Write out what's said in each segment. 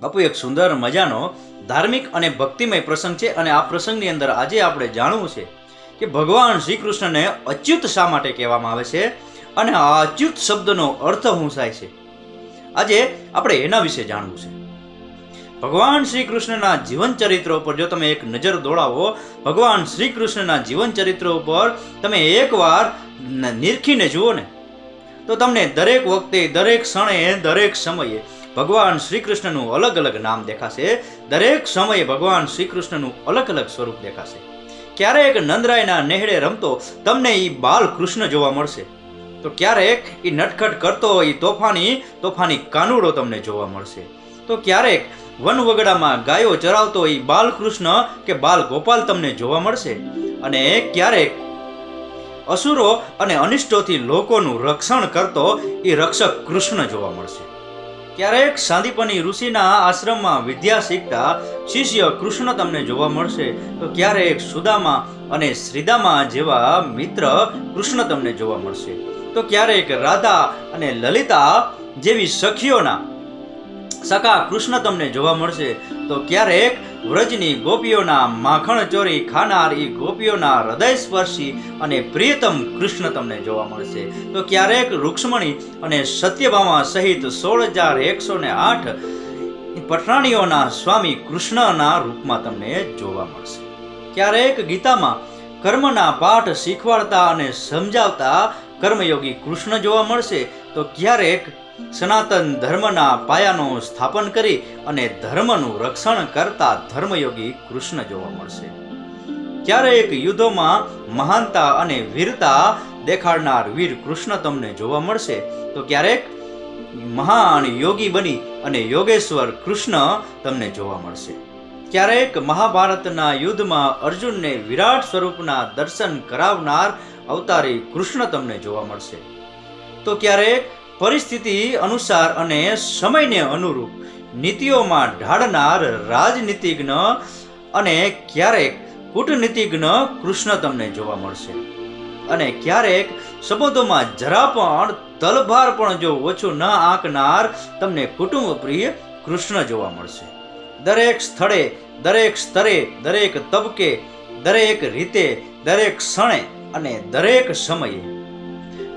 બાપુ, એક સુંદર મજાનો ધાર્મિક અને ભક્તિમય પ્રસંગ છે અને આ પ્રસંગની અંદર આજે આપણે જાણવું છે કે ભગવાન શ્રી કૃષ્ણને અચ્યુત શા માટે કહેવામાં આવે છે અને આ અચ્યુત શબ્દનો અર્થ શું થાય છે? આજે આપણે એના વિશે જાણવું છે. ભગવાન શ્રી કૃષ્ણના જીવન ચરિત્ર ઉપર જો તમે એક નજર દોડાવો, ભગવાન શ્રી કૃષ્ણના જીવન ચરિત્ર ઉપર તમે એકવાર નિરખીને જુઓ ને, તો તમને દરેક વખતે, દરેક ક્ષણે, દરેક સમયે ભગવાન શ્રી કૃષ્ણનું અલગ અલગ નામ દેખાશે. દરેક સમયે ભગવાન શ્રી કૃષ્ણનું અલગ અલગ સ્વરૂપ દેખાશે. ક્યારેક નંદરાયના નેહડે રમતો તમને એ બાલ કૃષ્ણ જોવા મળશે. તો ક્યારેક એ નટખટ કરતો એ તોફાની તોફાની કાનુડો તમને જોવા મળશે. તો ક્યારેક વનવગડામાં ગાયો ચરાવતો એ બાલકૃષ્ણ કે બાલ ગોપાલ તમને જોવા મળશે. અને ક્યારેક અસુરો અને અનિષ્ટોથી લોકોનું રક્ષણ કરતો એ રક્ષક કૃષ્ણ જોવા મળશે. ક્યારેક સાંદીપની ઋષિના આશ્રમમાં વિદ્યા શીખતા શિષ્ય કૃષ્ણ તમને જોવા મળશે. તો ક્યારેક સુદામા અને શ્રીદામા જેવા મિત્ર કૃષ્ણ તમને જોવા મળશે. તો ક્યારેક રાધા અને લલિતા જેવી સખીઓના સખા કૃષ્ણ તમને જોવા મળશે. તો ક્યારેક વ્રજની ગોપીઓના માખણ ચોરી ખાનાર એ ગોપીઓના હૃદય સ્પર્શી અને પ્રિયતમ કૃષ્ણ તમને જોવા મળશે. તો ક્યારેક રૂક્ષ્મણી અને સત્યભામા સહિત સોળ હજાર એકસો ને આઠ પટરાણીઓના સ્વામી કૃષ્ણના રૂપમાં તમને જોવા મળશે. ક્યારેક ગીતામાં કર્મના પાઠ શીખવાડતા અને સમજાવતા કર્મયોગી કૃષ્ણ જોવા મળશે. તો ક્યારેક સનાતન ધર્મના પાયાનું સ્થાપન કરી અને ધર્મનું રક્ષણ કરતા ધર્મયોગી કૃષ્ણ જોવા મળશે. ક્યારેક યુદ્ધોમાં મહાનતા અને વીરતા દેખાડનાર વીર કૃષ્ણ તમને જોવા મળશે. તો ક્યારેક મહાન યોગી બની અને યોગેશ્વર કૃષ્ણ તમને જોવા મળશે. ક્યારેક મહાભારતના યુદ્ધમાં અર્જુનને વિરાટ સ્વરૂપના દર્શન કરાવનાર અવતારી કૃષ્ણ તમને જોવા મળશે. તો ક્યારેક પરિસ્થિતિ અનુસાર અને સમયને અનુરૂપ. નીતિઓમાં ઢાળનાર રાજનીતિજ્ઞ અને ક્યારેક કૂટનીતિજ્ઞ કૃષ્ણ તમને જોવા મળશે. અને ક્યારેક સંબંધોમાં જરા પણ તલભાર પણ જો ઓછું ન આંકનાર તમને કુટુંબ પ્રિય કૃષ્ણ જોવા મળશે. દરેક સ્થળે, દરેક સ્તરે, દરેક તબકે, દરેક રીતે, દરેક ક્ષણે અને દરેક સમયે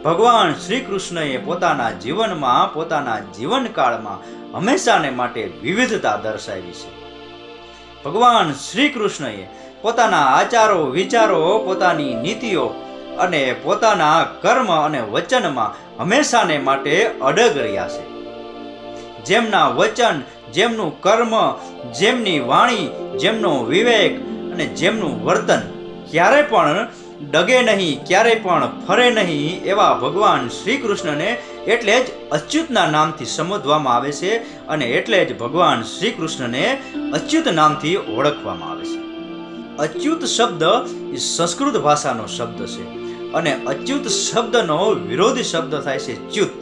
ભગવાન શ્રી કૃષ્ણએ પોતાના જીવનમાં, પોતાના જીવનકાળમાં હંમેશાને માટે વિવિધતા દર્શાવી છે. ભગવાન શ્રી કૃષ્ણએ પોતાના આચારો, વિચારો, પોતાની નીતિઓ અને પોતાના કર્મ અને વચનમાં હંમેશાને માટે અડગ રહ્યા છે. જેમના વચન, જેમનું કર્મ, જેમની વાણી, જેમનો વિવેક અને જેમનું વર્તન ક્યારે પણ ડગે નહીં, ક્યારેય પણ ફરે નહીં એવા ભગવાન શ્રી કૃષ્ણને એટલે જ અચ્યુતના નામથી સંબોધવામાં આવે છે અને એટલે જ ભગવાન શ્રી કૃષ્ણને અચ્યુત નામથી ઓળખવામાં આવે છે. અચ્યુત શબ્દ એ સંસ્કૃત ભાષાનો શબ્દ છે અને અચ્યુત શબ્દનો વિરોધી શબ્દ થાય છે ચ્યુત.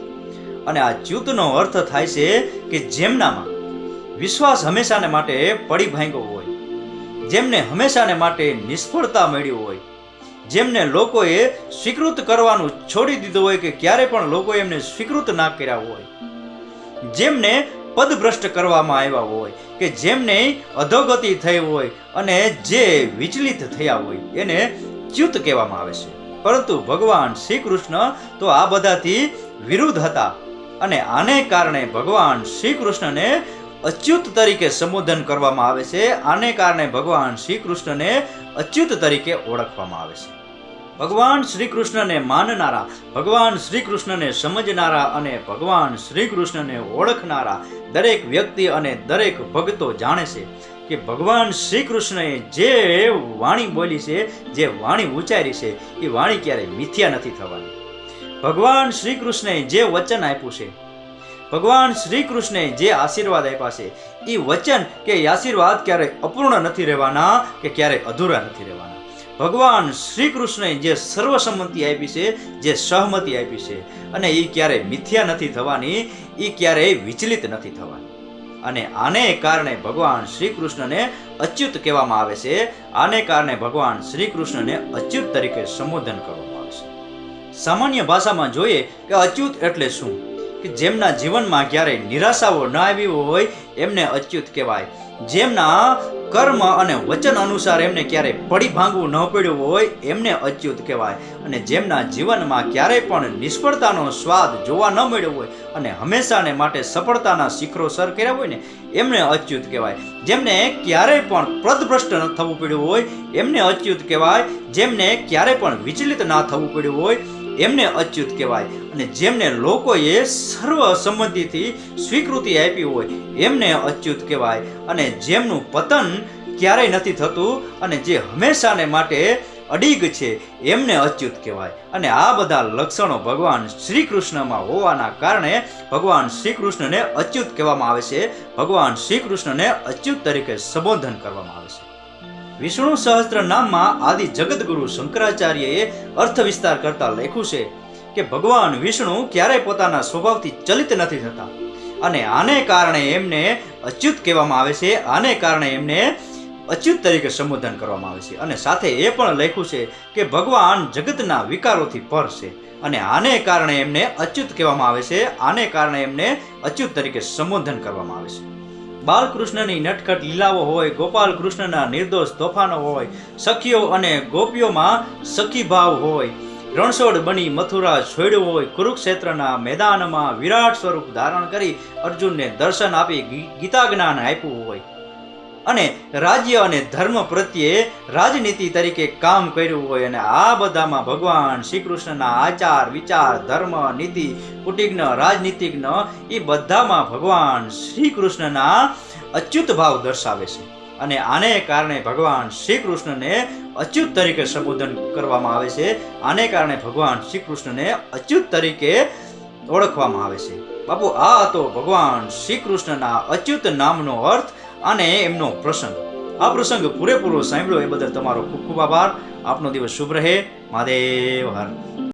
અને આ ચ્યુતનો અર્થ થાય છે કે જેમનામાં વિશ્વાસ હંમેશાને માટે પડી ભાંગ્યો હોય, જેમને હંમેશાને માટે નિષ્ફળતા મળ્યું હોય જેમને લોકોએ સ્વીકૃત કરવાનું છોડી દીધું હોય કે ક્યારે પણ લોકોએ એમને સ્વીકૃત ના કર્યા હોય. જેમને પદભ્રષ્ટ કરવામાં આવ્યા હોય કે જેમને અધોગતિ થઈ હોય અને જે વિચલિત થયા હોય એને ચ્યુત કહેવામાં આવે છે. પરંતુ ભગવાન શ્રી કૃષ્ણ તો આ બધાથી વિરુદ્ધ હતા અને આને કારણે ભગવાન શ્રી કૃષ્ણને અચ્યુત તરીકે સંબોધન કરવામાં આવે છે. આને કારણે ભગવાન શ્રી કૃષ્ણને અચ્યુત તરીકે ઓળખવામાં આવે છે. ભગવાન શ્રી કૃષ્ણને માનનારા, ભગવાન શ્રી કૃષ્ણને સમજનારા અને ભગવાન શ્રી કૃષ્ણને ઓળખનારા દરેક વ્યક્તિ અને દરેક ભક્તો જાણે છે કે ભગવાન શ્રી કૃષ્ણએ જે વાણી બોલી છે, જે વાણી ઉચ્ચારી છે, એ વાણી ક્યારેય મિથ્યા નથી થવાની. ભગવાન શ્રી કૃષ્ણએ જે વચન આપ્યું છે, ભગવાન શ્રી કૃષ્ણએ જે આશીર્વાદ આપ્યા છે, એ વચન કે આશીર્વાદ ક્યારેય અપૂર્ણ નથી રહેવાના કે ક્યારેય અધૂરા નથી રહેવાના. ભગવાન શ્રી કૃષ્ણએ જે સર્વસંમતિ આપી છે, જે સહમતિ આપી છે, અને એ ક્યારેય મિથ્યા નથી થવાની એ ક્યારેય વિચલિત નથી થવાની. અને આને કારણે ભગવાન શ્રી કૃષ્ણને અચ્યુત કહેવામાં આવે છે, આને કારણે ભગવાન શ્રી કૃષ્ણને અચ્યુત તરીકે સંબોધન કરવામાં આવે છે. સામાન્ય ભાષામાં જોઈએ કે અચ્યુત એટલે શું? કે જેમના જીવનમાં ક્યારેય નિરાશાઓ ન આવી હોય, એમને અચ્યુત કહેવાય. જેમના કર્મ અને વચન અનુસાર એમને ક્યારેય પડી ભાંગવું ન પડ્યું હોય, એમને અચ્યુત કહેવાય. અને જેમના જીવનમાં ક્યારેય પણ નિષ્ફળતાનો સ્વાદ જોવા ન મળ્યો હોય અને હંમેશાને માટે સફળતાના શિખરો સર કર્યા હોય ને, એમને અચ્યુત કહેવાય. જેમને ક્યારેય પણ પ્રદભ્રષ્ટ ન થવું પડ્યું હોય, એમને અચ્યુત કહેવાય. જેમને ક્યારેય પણ વિચલિત ના થવું પડ્યું હોય એમને અચ્યુત કહેવાય. અને જેમને લોકોએ સર્વ સંમતિથી સ્વીકૃતિ આપી હોય, એમને અચ્યુત કહેવાય. અને જેમનું પતન ક્યારેય નથી થતું અને જે હંમેશાને માટે અડીગ છે, એમને અચ્યુત કહેવાય. અને આ બધા લક્ષણો ભગવાન શ્રી કૃષ્ણમાં હોવાના કારણે ભગવાન શ્રી કૃષ્ણને અચ્યુત કહેવામાં આવે છે. ભગવાન શ્રી કૃષ્ણને અચ્યુત તરીકે સંબોધન કરવામાં આવે છે. વિષ્ણુ સહસ્ત્ર નામમાં આદિ જગતગુરુ શંકરાચાર્યએ અર્થ વિસ્તાર કરતા લખ્યું છે કે ભગવાન વિષ્ણુ ક્યારેય પોતાના સ્વભાવથી ચલિત નથી થતા. અને આને કારણે એમને અચ્યુત કહેવામાં આવે છે. આને કારણે એમને અચ્યુત તરીકે સંબોધન કરવામાં આવે છે. અને સાથે એ પણ લખ્યું છે કે ભગવાન જગતના વિકારોથી પર છે. અને આને કારણે એમને અચ્યુત કહેવામાં આવે છે. આને કારણે એમને અચ્યુત તરીકે સંબોધન કરવામાં આવે છે. બાલકૃષ્ણની નટખટ લીલાઓ હોય ગોપાલ કૃષ્ણના નિર્દોષ તોફાનો હોય, સખીઓ અને ગોપીઓમાં સખી ભાવ હોય, રણછોડ બની મથુરા છોડ્યો હોય, કુરુક્ષેત્રના મેદાનમાં વિરાટ સ્વરૂપ ધારણ કરી અર્જુનને દર્શન આપી ગીતા જ્ઞાન આપ્યું હોય. અને રાજ્ય અને ધર્મ પ્રત્યે રાજનીતિ તરીકે કામ કર્યું હોય અને આ બધામાં ભગવાન શ્રી કૃષ્ણના આચાર, વિચાર, ધર્મ, નીતિ કુટિજ્ઞ રાજનીતિજ્ઞ એ બધામાં ભગવાન શ્રી કૃષ્ણના અચ્યુત ભાવ દર્શાવે છે. અને આને કારણે ભગવાન શ્રી કૃષ્ણને અચ્યુત તરીકે સંબોધન કરવામાં આવે છે. આને કારણે ભગવાન શ્રી કૃષ્ણને અચ્યુત તરીકે ઓળખવામાં આવે છે. બાપુ, આ હતો ભગવાન શ્રી કૃષ્ણના અચ્યુત નામનો અર્થ અને એમનો પ્રસંગ. આ પ્રસંગ પૂરેપૂરો સાંભળ્યો એ બદલ તમારો ખૂબ ખૂબ આભાર. આપનો દિવસ શુભ રહે. મહાદેવ હર.